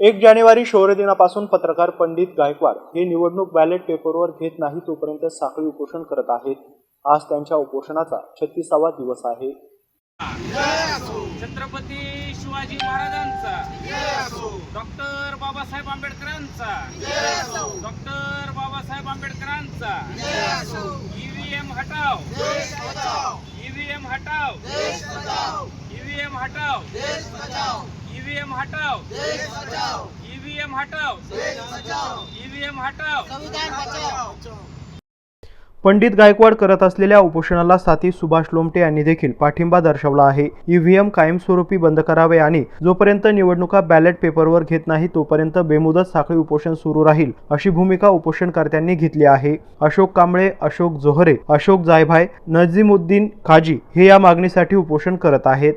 एक जानेवारी शौर्य दिनापासून पत्रकार पंडित गायकवाड हे निवडणूक बॅलेट पेपरवर घेत नाही तोपर्यंत साखळी उपोषण करत आहेत. आज त्यांच्या उपोषणाचा छत्तीसावा दिवस आहे. छत्रपती शिवाजी महाराजांचा. डॉक्टर बाबासाहेब आंबेडकरांचा. डॉक्टर बाबासाहेब आंबेडकरांचा. ईव्हीएम हटाव. ईव्हीएम हटाव. ईव्हीएम हटाव. ईव्हीएम हटाव ईव्हीएम हटाव ईव्हीएम हटाव पंडित गायकवाड करत असलेल्या उपोषणाला साथी सुभाष लोमटे यांनी देखील पाठिंबा दर्शवला आहे. ईव्हीएम कायमस्वरूपी बंद करावे आणि जोपर्यंत निवडणुका बॅलेट पेपरवर घेत नाही तोपर्यंत बेमुदत साखळी उपोषण सुरू राहील अशी भूमिका उपोषणकर्त्यांनी घेतली आहे. अशोक कांबळे अशोक जोहरे अशोक जायभाय नजीमुद्दीन काजी हे या मागणीसाठी उपोषण करत आहेत.